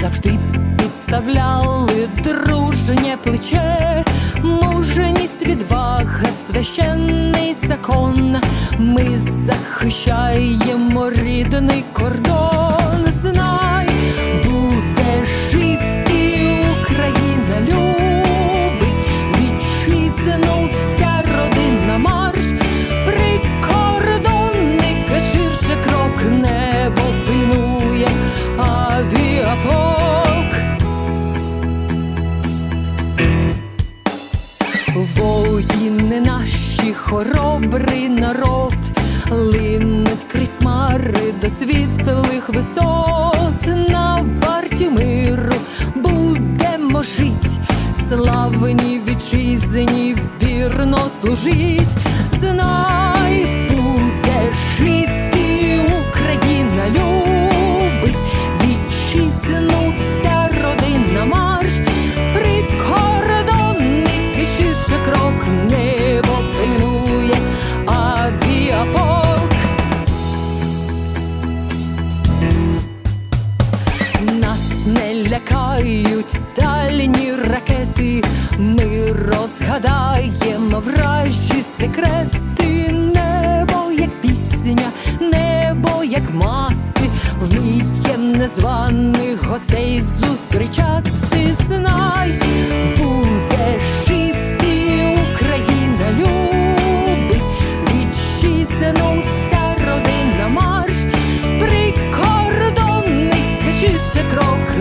завжди підставляли дружнє плече, мужність, відвага, священний закон. Ми захищаємо рідний кордон. Славні вітчизні вірно служить. Нас не лякають дальні ракети, ми розгадаємо вражі секрети, небо як пісня, небо як мати, вміє незваних гостей się krok